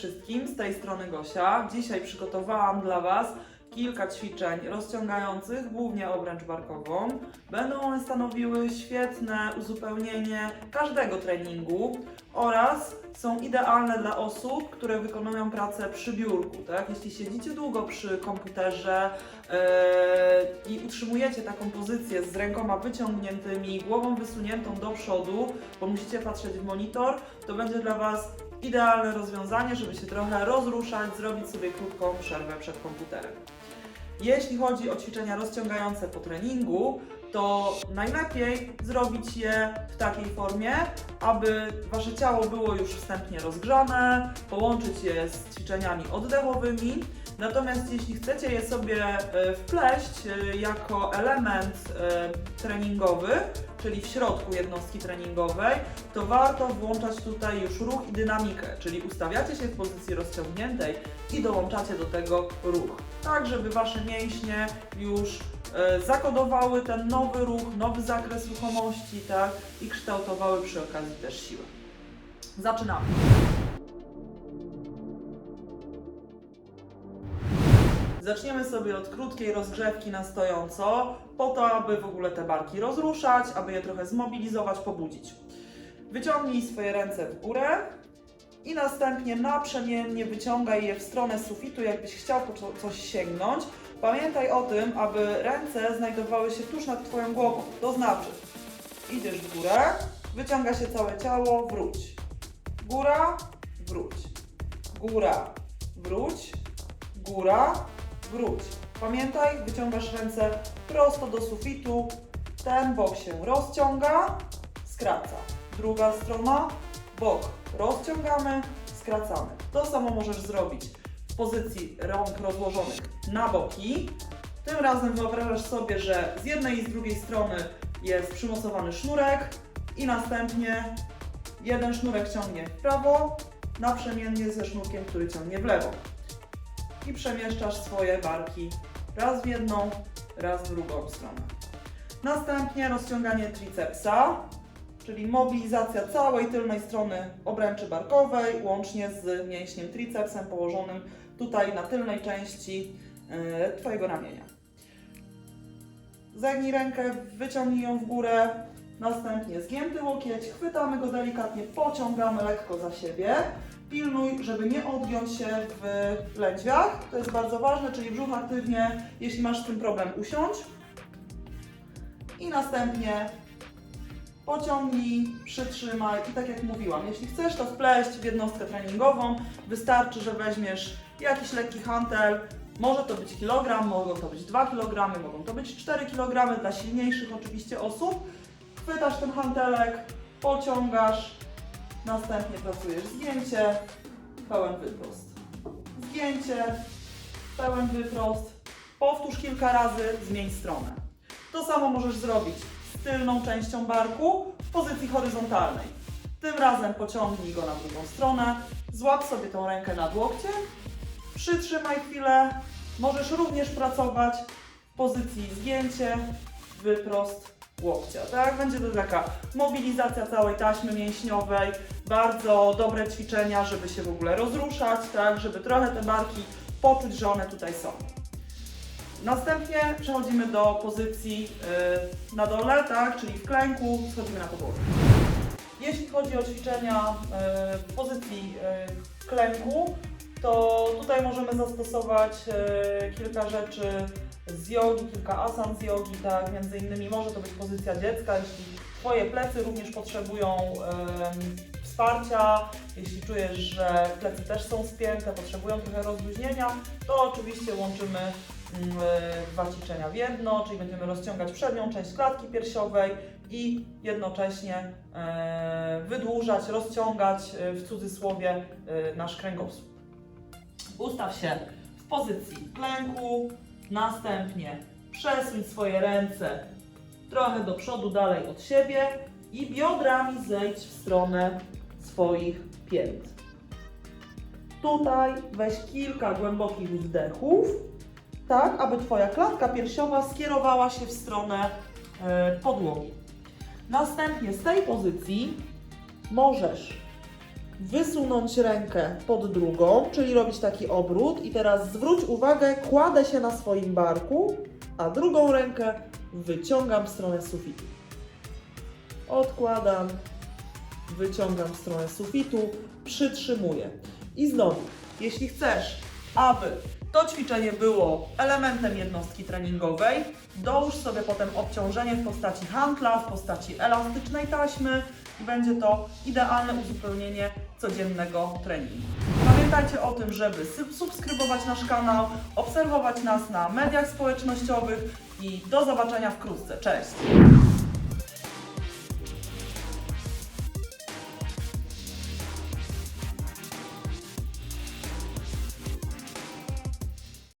wszystkim, z tej strony Gosia. Dzisiaj przygotowałam dla Was kilka ćwiczeń rozciągających, głównie obręcz barkową. Będą one stanowiły świetne uzupełnienie każdego treningu oraz są idealne dla osób, które wykonują pracę przy biurku. Tak? Jeśli siedzicie długo przy komputerze yy, i utrzymujecie taką pozycję z rękoma wyciągniętymi, głową wysuniętą do przodu, bo musicie patrzeć w monitor, to będzie dla Was idealne rozwiązanie, żeby się trochę rozruszać, zrobić sobie krótką przerwę przed komputerem. Jeśli chodzi o ćwiczenia rozciągające po treningu, to najlepiej zrobić je w takiej formie, aby Wasze ciało było już wstępnie rozgrzane, połączyć je z ćwiczeniami oddechowymi. Natomiast jeśli chcecie je sobie e, wpleść e, jako element e, treningowy, czyli w środku jednostki treningowej, to warto włączać tutaj już ruch i dynamikę, czyli ustawiacie się w pozycji rozciągniętej i dołączacie do tego ruch, tak żeby Wasze mięśnie już zakodowały ten nowy ruch, nowy zakres ruchomości, tak, i kształtowały przy okazji też siłę. Zaczynamy. Zaczniemy sobie od krótkiej rozgrzewki na stojąco, po to, aby w ogóle te barki rozruszać, aby je trochę zmobilizować, pobudzić. Wyciągnij swoje ręce w górę i następnie naprzemiennie wyciągaj je w stronę sufitu, jakbyś chciał po co- coś sięgnąć. Pamiętaj o tym, aby ręce znajdowały się tuż nad Twoją głową. To znaczy, idziesz w górę, wyciąga się całe ciało, wróć. Góra, wróć. Góra, wróć. Góra, wróć. Pamiętaj, wyciągasz ręce prosto do sufitu. Ten bok się rozciąga, skraca. Druga strona, bok rozciągamy, skracamy. To samo możesz zrobić w pozycji rąk rozłożonych na boki. Tym razem wyobrażasz sobie, że z jednej i z drugiej strony jest przymocowany sznurek i następnie jeden sznurek ciągnie w prawo, naprzemiennie ze sznurkiem, który ciągnie w lewo. I przemieszczasz swoje barki raz w jedną, raz w drugą stronę. Następnie rozciąganie tricepsa, czyli mobilizacja całej tylnej strony obręczy barkowej, łącznie z mięśniem tricepsem położonym tutaj na tylnej części e, Twojego ramienia. Zegnij rękę, wyciągnij ją w górę, następnie zgięty łokieć, chwytamy go delikatnie, pociągamy lekko za siebie. Pilnuj, żeby nie odgiąć się w lędźwiach, to jest bardzo ważne, czyli brzuch aktywnie, jeśli masz z tym problem, usiądź. I następnie pociągnij, przytrzymaj i tak jak mówiłam, jeśli chcesz to wpleść w jednostkę treningową, wystarczy, że weźmiesz jakiś lekki hantel, może to być kilogram, mogą to być 2 kg, mogą to być 4 kg dla silniejszych oczywiście osób. Chwytasz ten hantelek, pociągasz, następnie pracujesz zgięcie, pełen wyprost. Zgięcie, pełen wyprost. Powtórz kilka razy, zmień stronę. To samo możesz zrobić z tylną częścią barku w pozycji horyzontalnej. Tym razem pociągnij go na drugą stronę, złap sobie tą rękę nad łokciem, przytrzymaj chwilę. Możesz również pracować w pozycji zgięcie, wyprost łokcia. Tak, będzie to taka mobilizacja całej taśmy mięśniowej, bardzo dobre ćwiczenia, żeby się w ogóle rozruszać, tak, żeby trochę te barki poczuć, że one tutaj są. Następnie przechodzimy do pozycji y, na dole, tak, czyli w klęku, schodzimy na podłogę. Jeśli chodzi o ćwiczenia y, w pozycji y, klęku, to tutaj możemy zastosować y, kilka rzeczy z jogi, kilka asan z jogi, tak, między innymi może to być pozycja dziecka, jeśli Twoje plecy również potrzebują wsparcia, jeśli czujesz, że plecy też są spięte, potrzebują trochę rozluźnienia, to oczywiście łączymy mm, e, dwa ćwiczenia w jedno, czyli będziemy rozciągać przednią część klatki piersiowej i jednocześnie e, wydłużać, rozciągać e, w cudzysłowie nasz kręgosłup. Ustaw się w pozycji klęku, następnie przesuń swoje ręce trochę do przodu, dalej od siebie i biodrami zejdź w stronę swoich pięt. Tutaj weź kilka głębokich wdechów, tak aby Twoja klatka piersiowa skierowała się w stronę e, podłogi. Następnie z tej pozycji możesz wysunąć rękę pod drugą, czyli robić taki obrót. I teraz zwróć uwagę, kładę się na swoim barku, a drugą rękę wyciągam w stronę sufitu. Odkładam, wyciągam w stronę sufitu, przytrzymuję. I znowu, jeśli chcesz, aby to ćwiczenie było elementem jednostki treningowej, dołóż sobie potem obciążenie w postaci handla, w postaci elastycznej taśmy i będzie to idealne uzupełnienie codziennego treningu. Pamiętajcie o tym, żeby sub- subskrybować nasz kanał, obserwować nas na mediach społecznościowych i do zobaczenia wkrótce. Cześć!